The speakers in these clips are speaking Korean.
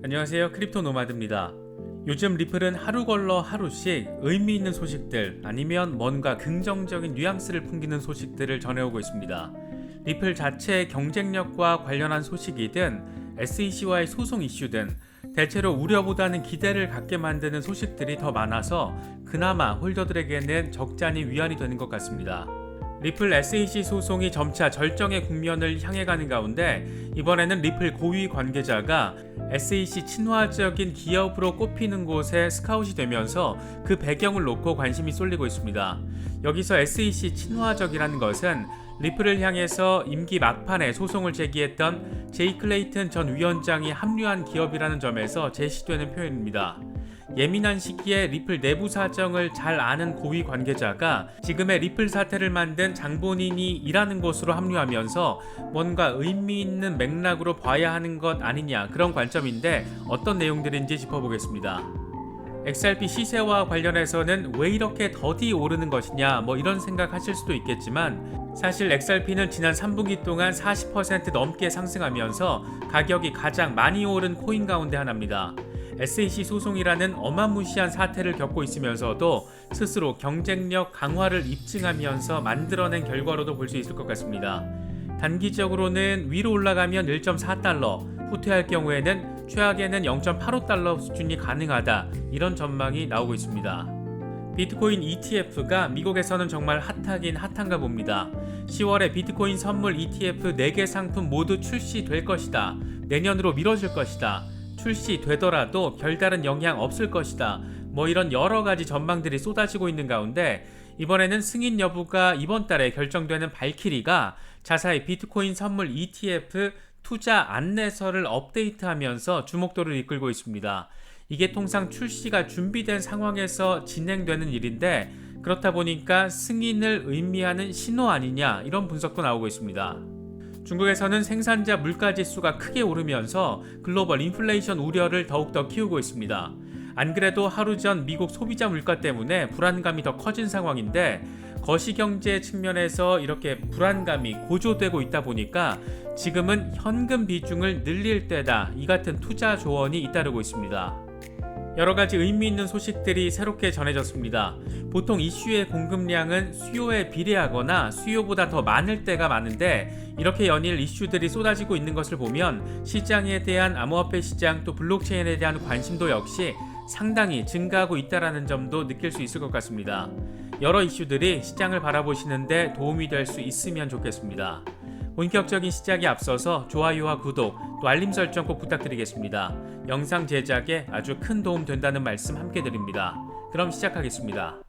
안녕하세요. 크립토 노마드입니다. 요즘 리플은 하루 걸러 하루씩 의미 있는 소식들 아니면 뭔가 긍정적인 뉘앙스를 풍기는 소식들을 전해오고 있습니다. 리플 자체의 경쟁력과 관련한 소식이든 SEC와의 소송 이슈든 대체로 우려보다는 기대를 갖게 만드는 소식들이 더 많아서 그나마 홀더들에게는 적잖이 위안이 되는 것 같습니다. 리플 SEC 소송이 점차 절정의 국면을 향해 가는 가운데 이번에는 리플 고위 관계자가 SEC 친화적인 기업으로 꼽히는 곳에 스카웃이 되면서 그 배경을 놓고 관심이 쏠리고 있습니다. 여기서 SEC 친화적이라는 것은 리플을 향해서 임기 막판에 소송을 제기했던 제이 클레이튼 전 위원장이 합류한 기업이라는 점에서 제시되는 표현입니다. 예민한 시기에 리플 내부 사정을 잘 아는 고위 관계자가 지금의 리플 사태를 만든 장본인이 일하는 곳으로 합류하면서 뭔가 의미 있는 맥락으로 봐야 하는 것 아니냐 그런 관점인데 어떤 내용들인지 짚어보겠습니다. XRP 시세와 관련해서는 왜 이렇게 더디 오르는 것이냐 뭐 이런 생각하실 수도 있겠지만 사실 XRP는 지난 3분기 동안 40% 넘게 상승하면서 가격이 가장 많이 오른 코인 가운데 하나입니다. SEC 소송이라는 어마무시한 사태를 겪고 있으면서도 스스로 경쟁력 강화를 입증하면서 만들어낸 결과로도 볼 수 있을 것 같습니다. 단기적으로는 위로 올라가면 1.4달러, 후퇴할 경우에는 최악에는 0.85달러 수준이 가능하다. 이런 전망이 나오고 있습니다. 비트코인 ETF가 미국에서는 정말 핫하긴 핫한가 봅니다. 10월에 비트코인 선물 ETF 4개 상품 모두 출시될 것이다. 내년으로 미뤄질 것이다. 출시되더라도 별다른 영향 없을 것이다. 뭐 이런 여러 가지 전망들이 쏟아지고 있는 가운데 이번에는 승인 여부가 이번 달에 결정되는 발키리가 자사의 비트코인 선물 ETF 투자 안내서를 업데이트하면서 주목도를 이끌고 있습니다. 이게 통상 출시가 준비된 상황에서 진행되는 일인데 그렇다 보니까 승인을 의미하는 신호 아니냐 이런 분석도 나오고 있습니다. 중국에서는 생산자 물가 지수가 크게 오르면서 글로벌 인플레이션 우려를 더욱더 키우고 있습니다. 안 그래도 하루 전 미국 소비자 물가 때문에 불안감이 더 커진 상황인데 거시경제 측면에서 이렇게 불안감이 고조되고 있다 보니까 지금은 현금 비중을 늘릴 때다 이 같은 투자 조언이 잇따르고 있습니다. 여러 가지 의미 있는 소식들이 새롭게 전해졌습니다. 보통 이슈의 공급량은 수요에 비례하거나 수요보다 더 많을 때가 많은데 이렇게 연일 이슈들이 쏟아지고 있는 것을 보면 시장에 대한 암호화폐 시장 또 블록체인에 대한 관심도 역시 상당히 증가하고 있다라는 점도 느낄 수 있을 것 같습니다. 여러 이슈들이 시장을 바라보시는데 도움이 될 수 있으면 좋겠습니다. 본격적인 시작에 앞서서 좋아요와 구독 또 알림 설정 꼭 부탁드리겠습니다. 영상 제작에 아주 큰 도움 된다는 말씀 함께 드립니다. 그럼 시작하겠습니다.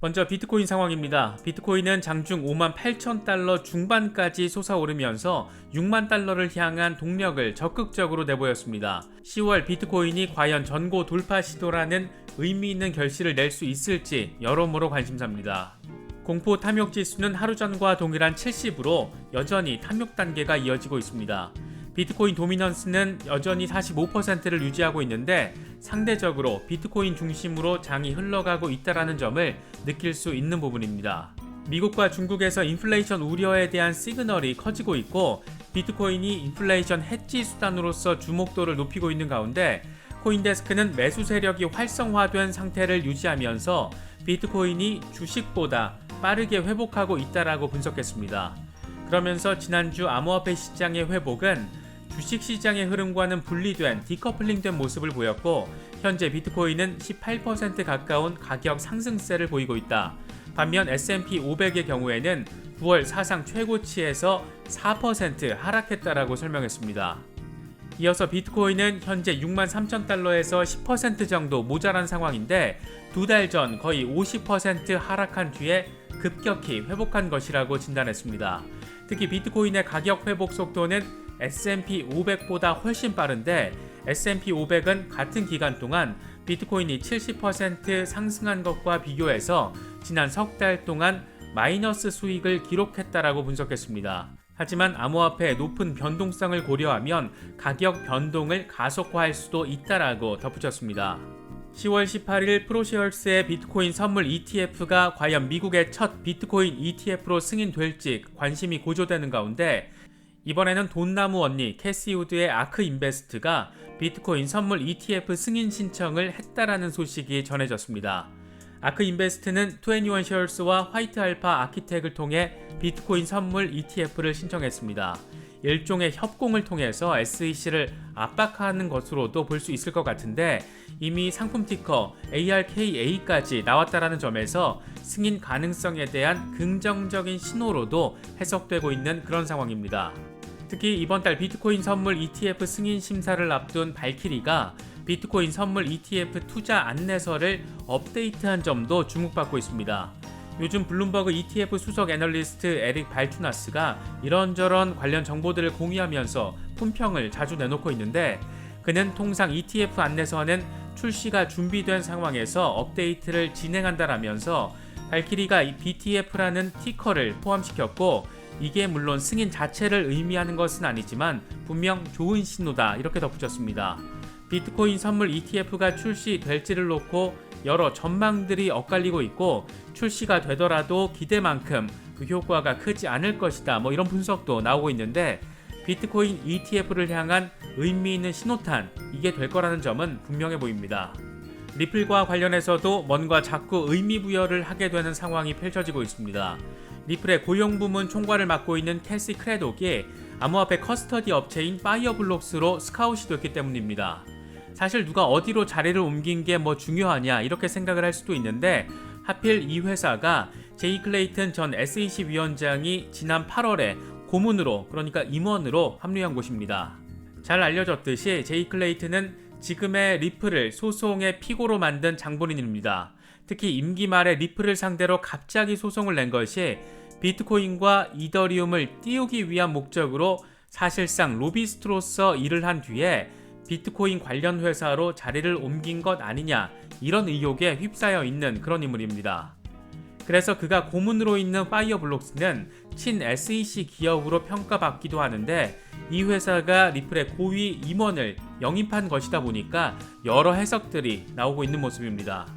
먼저 비트코인 상황입니다. 비트코인은 장중 5만 8천 달러 중반까지 솟아오르면서 6만 달러를 향한 동력을 적극적으로 내보였습니다. 10월 비트코인이 과연 전고 돌파 시도라는 의미 있는 결실을 낼 수 있을지 여러모로 관심사입니다. 공포 탐욕 지수는 하루 전과 동일한 70으로 여전히 탐욕 단계가 이어지고 있습니다. 비트코인 도미넌스는 여전히 45%를 유지하고 있는데 상대적으로 비트코인 중심으로 장이 흘러가고 있다라는 점을 느낄 수 있는 부분입니다. 미국과 중국에서 인플레이션 우려에 대한 시그널이 커지고 있고 비트코인이 인플레이션 해지 수단으로서 주목도를 높이고 있는 가운데 코인데스크는 매수 세력이 활성화된 상태를 유지하면서 비트코인이 주식보다 빠르게 회복하고 있다라고 분석했습니다. 그러면서 지난주 암호화폐 시장의 회복은 주식 시장의 흐름과는 분리된 디커플링된 모습을 보였고 현재 비트코인은 18% 가까운 가격 상승세를 보이고 있다. 반면 S&P 500의 경우에는 9월 사상 최고치에서 4% 하락했다라고 설명했습니다. 이어서 비트코인은 현재 6만 3천 달러에서 10% 정도 모자란 상황인데 두 달 전 거의 50% 하락한 뒤에 급격히 회복한 것이라고 진단했습니다. 특히 비트코인의 가격 회복 속도는 S&P 500보다 훨씬 빠른데 S&P 500은 같은 기간 동안 비트코인이 70% 상승한 것과 비교해서 지난 석 달 동안 마이너스 수익을 기록했다라고 분석했습니다. 하지만 암호화폐의 높은 변동성을 고려하면 가격 변동을 가속화할 수도 있다라고 덧붙였습니다. 10월 18일 프로시얼스의 비트코인 선물 ETF가 과연 미국의 첫 비트코인 ETF로 승인될지 관심이 고조되는 가운데 이번에는 돈나무 언니 캐시 우드의 아크 인베스트가 비트코인 선물 ETF 승인 신청을 했다라는 소식이 전해졌습니다. 아크 인베스트는 21 쉐어스와 화이트 알파 아키텍을 통해 비트코인 선물 ETF를 신청했습니다. 일종의 협공을 통해서 SEC를 압박하는 것으로도 볼 수 있을 것 같은데 이미 상품 티커 ARKA까지 나왔다라는 점에서 승인 가능성에 대한 긍정적인 신호로도 해석되고 있는 그런 상황입니다. 특히 이번 달 비트코인 선물 ETF 승인 심사를 앞둔 발키리가 비트코인 선물 ETF 투자 안내서를 업데이트한 점도 주목받고 있습니다. 요즘 블룸버그 ETF 수석 애널리스트 에릭 발투나스가 이런저런 관련 정보들을 공유하면서 품평을 자주 내놓고 있는데 그는 통상 ETF 안내서는 출시가 준비된 상황에서 업데이트를 진행한다라면서 발키리가 BTF라는 티커를 포함시켰고 이게 물론 승인 자체를 의미하는 것은 아니지만 분명 좋은 신호다 이렇게 덧붙였습니다. 비트코인 선물 ETF가 출시될지를 놓고 여러 전망들이 엇갈리고 있고 출시가 되더라도 기대만큼 그 효과가 크지 않을 것이다. 뭐 이런 분석도 나오고 있는데 비트코인 ETF를 향한 의미 있는 신호탄 이게 될 거라는 점은 분명해 보입니다. 리플과 관련해서도 뭔가 자꾸 의미 부여를 하게 되는 상황이 펼쳐지고 있습니다. 리플의 고용 부문 총괄을 맡고 있는 캐시 크레독이 암호화폐 커스터디 업체인 파이어블록스로 스카웃이 됐기 때문입니다. 사실 누가 어디로 자리를 옮긴 게 뭐 중요하냐 이렇게 생각을 할 수도 있는데 하필 이 회사가 제이 클레이튼 전 SEC 위원장이 지난 8월에 고문으로 그러니까 임원으로 합류한 곳입니다. 잘 알려졌듯이 제이 클레이튼은 지금의 리플을 소송의 피고로 만든 장본인입니다. 특히 임기 말에 리플을 상대로 갑자기 소송을 낸 것이 비트코인과 이더리움을 띄우기 위한 목적으로 사실상 로비스트로서 일을 한 뒤에 비트코인 관련 회사로 자리를 옮긴 것 아니냐 이런 의혹에 휩싸여 있는 그런 인물입니다. 그래서 그가 고문으로 있는 파이어블록스는 친 SEC 기업으로 평가받기도 하는데 이 회사가 리플의 고위 임원을 영입한 것이다 보니까 여러 해석들이 나오고 있는 모습입니다.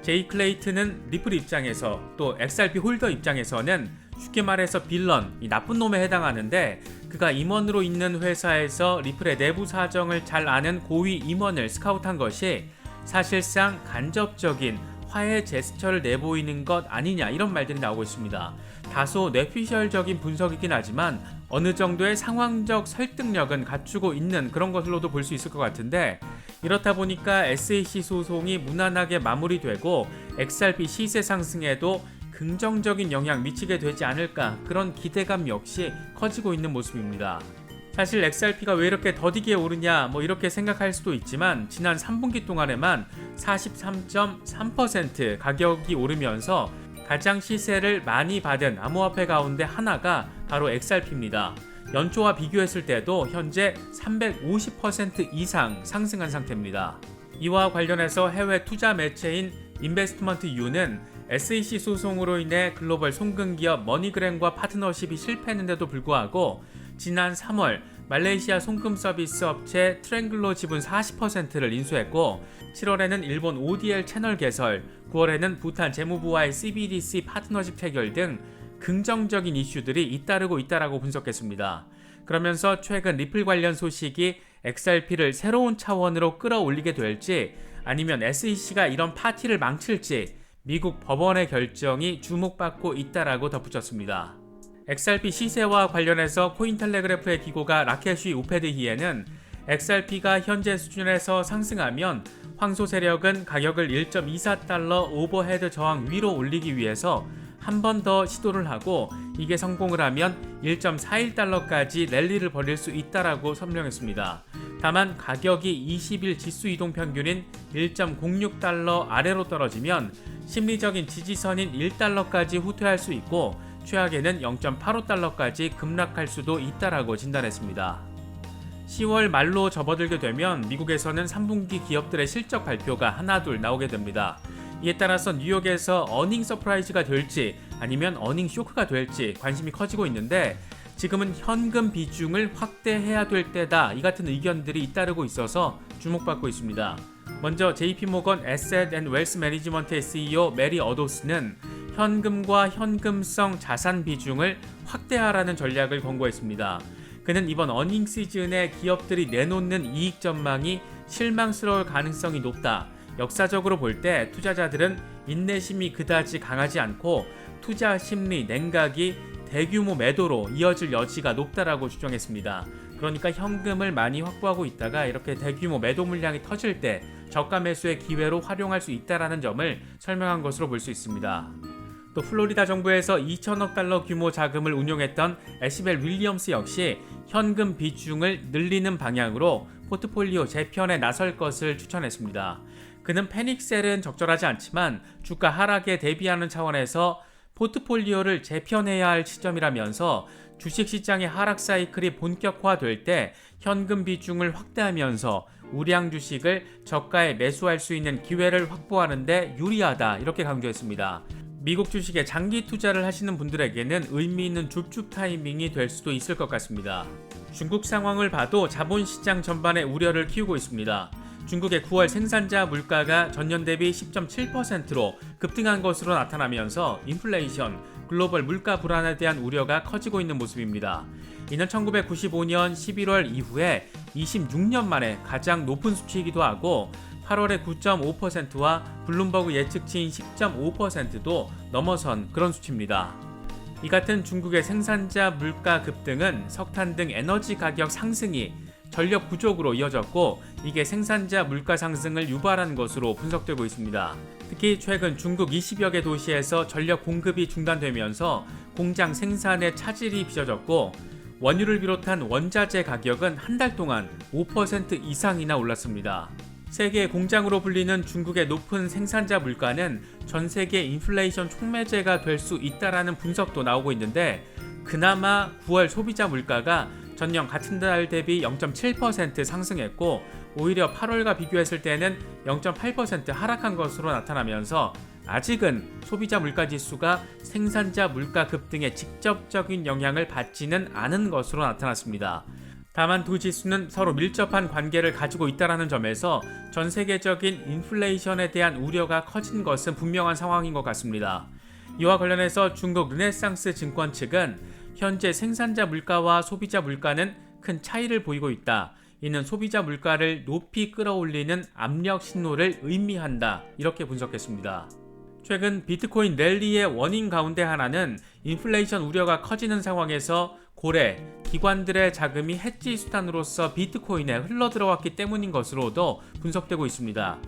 제이 클레이트는 리플 입장에서 또 XRP 홀더 입장에서는 쉽게 말해서 빌런, 나쁜 놈에 해당하는데 그가 임원으로 있는 회사에서 리플의 내부 사정을 잘 아는 고위 임원을 스카우트한 것이 사실상 간접적인 화해 제스처를 내보이는 것 아니냐 이런 말들이 나오고 있습니다. 다소 뇌피셜적인 분석이긴 하지만 어느 정도의 상황적 설득력은 갖추고 있는 그런 것으로도 볼 수 있을 것 같은데 이렇다 보니까 SAC 소송이 무난하게 마무리되고 XRP 시세 상승에도 긍정적인 영향 미치게 되지 않을까 그런 기대감 역시 커지고 있는 모습입니다. 사실 XRP가 왜 이렇게 더디게 오르냐 뭐 이렇게 생각할 수도 있지만 지난 3분기 동안에만 43.3% 가격이 오르면서 가장 시세를 많이 받은 암호화폐 가운데 하나가 바로 XRP입니다. 연초와 비교했을 때도 현재 350% 이상 상승한 상태입니다. 이와 관련해서 해외 투자 매체인 인베스트먼트 U는 SEC 소송으로 인해 글로벌 송금 기업 머니그램과 파트너십이 실패했는데도 불구하고 지난 3월 말레이시아 송금 서비스 업체 트랭글로 지분 40%를 인수했고 7월에는 일본 ODL 채널 개설, 9월에는 부탄 재무부와의 CBDC 파트너십 체결 등 긍정적인 이슈들이 잇따르고 있다라고 분석했습니다. 그러면서 최근 리플 관련 소식이 XRP를 새로운 차원으로 끌어올리게 될지 아니면 SEC가 이런 파티를 망칠지 미국 법원의 결정이 주목받고 있다라고 덧붙였습니다. XRP 시세와 관련해서 코인텔레그래프의 기고가 라켓이 우페드히에는 XRP가 현재 수준에서 상승하면 황소 세력은 가격을 1.24달러 오버헤드 저항 위로 올리기 위해서 한 번 더 시도를 하고 이게 성공을 하면 1.41달러까지 랠리를 벌일 수 있다라고 설명했습니다. 다만 가격이 20일 지수 이동 평균인 1.06달러 아래로 떨어지면 심리적인 지지선인 1달러까지 후퇴할 수 있고 최악에는 0.85달러까지 급락할 수도 있다라고 진단했습니다. 10월 말로 접어들게 되면 미국에서는 3분기 기업들의 실적 발표가 하나둘 나오게 됩니다. 이에 따라서 뉴욕에서 어닝 서프라이즈가 될지 아니면 어닝 쇼크가 될지 관심이 커지고 있는데 지금은 현금 비중을 확대해야 될 때다 이 같은 의견들이 잇따르고 있어서 주목받고 있습니다. 먼저 JP모건 에셋 앤 웰스 매니지먼트의 CEO 메리 어도스는 현금과 현금성 자산 비중을 확대하라는 전략을 권고했습니다. 그는 이번 어닝 시즌에 기업들이 내놓는 이익 전망이 실망스러울 가능성이 높다. 역사적으로 볼 때 투자자들은 인내심이 그다지 강하지 않고 투자 심리 냉각이 대규모 매도로 이어질 여지가 높다라고 주장했습니다. 그러니까 현금을 많이 확보하고 있다가 이렇게 대규모 매도 물량이 터질 때 저가 매수의 기회로 활용할 수 있다라는 점을 설명한 것으로 볼 수 있습니다. 또 플로리다 정부에서 2천억 달러 규모 자금을 운용했던 에시벨 윌리엄스 역시 현금 비중을 늘리는 방향으로 포트폴리오 재편에 나설 것을 추천했습니다. 그는 패닉셀은 적절하지 않지만 주가 하락에 대비하는 차원에서 포트폴리오를 재편해야 할 시점이라면서 주식시장의 하락 사이클이 본격화될 때 현금 비중을 확대하면서 우량 주식을 저가에 매수할 수 있는 기회를 확보하는데 유리하다 이렇게 강조했습니다. 미국 주식에 장기 투자를 하시는 분들에게는 의미 있는 줍줍 타이밍이 될 수도 있을 것 같습니다. 중국 상황을 봐도 자본시장 전반에 우려를 키우고 있습니다. 중국의 9월 생산자 물가가 전년 대비 10.7%로 급등한 것으로 나타나면서 인플레이션, 글로벌 물가 불안에 대한 우려가 커지고 있는 모습입니다. 이는 1995년 11월 이후에 26년 만에 가장 높은 수치이기도 하고 8월의 9.5%와 블룸버그 예측치인 10.5%도 넘어선 그런 수치입니다. 이 같은 중국의 생산자 물가 급등은 석탄 등 에너지 가격 상승이 전력 부족으로 이어졌고 이게 생산자 물가 상승을 유발한 것으로 분석되고 있습니다. 특히 최근 중국 20여 개 도시에서 전력 공급이 중단되면서 공장 생산에 차질이 빚어졌고 원유를 비롯한 원자재 가격은 한 달 동안 5% 이상이나 올랐습니다. 세계 공장으로 불리는 중국의 높은 생산자 물가는 전 세계 인플레이션 촉매제가 될 수 있다라는 분석도 나오고 있는데 그나마 9월 소비자 물가가 전년 같은 달 대비 0.7% 상승했고 오히려 8월과 비교했을 때는 0.8% 하락한 것으로 나타나면서 아직은 소비자 물가 지수가 생산자 물가 급등에 직접적인 영향을 받지는 않은 것으로 나타났습니다. 다만 두 지수는 서로 밀접한 관계를 가지고 있다는 점에서 전 세계적인 인플레이션에 대한 우려가 커진 것은 분명한 상황인 것 같습니다. 이와 관련해서 중국 르네상스 증권 측은 현재 생산자 물가와 소비자 물가는 큰 차이를 보이고 있다. 이는 소비자 물가를 높이 끌어올리는 압력 신호를 의미한다. 이렇게 분석했습니다. 최근 비트코인 랠리의 원인 가운데 하나는 인플레이션 우려가 커지는 상황에서 고래, 기관들의 자금이 해지 수단으로서 비트코인에 흘러들어왔기 때문인 것으로도 분석되고 있습니다.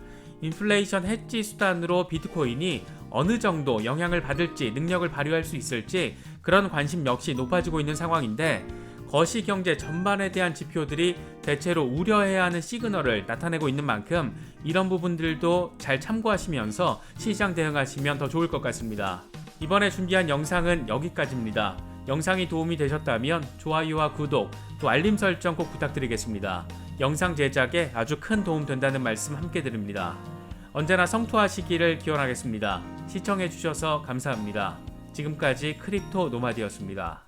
인플레이션 해지 수단으로 비트코인이 어느 정도 영향을 받을지 능력을 발휘할 수 있을지 그런 관심 역시 높아지고 있는 상황인데 거시 경제 전반에 대한 지표들이 대체로 우려해야 하는 시그널을 나타내고 있는 만큼 이런 부분들도 잘 참고하시면서 시장 대응하시면 더 좋을 것 같습니다. 이번에 준비한 영상은 여기까지입니다. 영상이 도움이 되셨다면 좋아요와 구독, 또 알림 설정 꼭 부탁드리겠습니다. 영상 제작에 아주 큰 도움 된다는 말씀 함께 드립니다. 언제나 성투하시기를 기원하겠습니다. 시청해주셔서 감사합니다. 지금까지 크립토 노마디였습니다.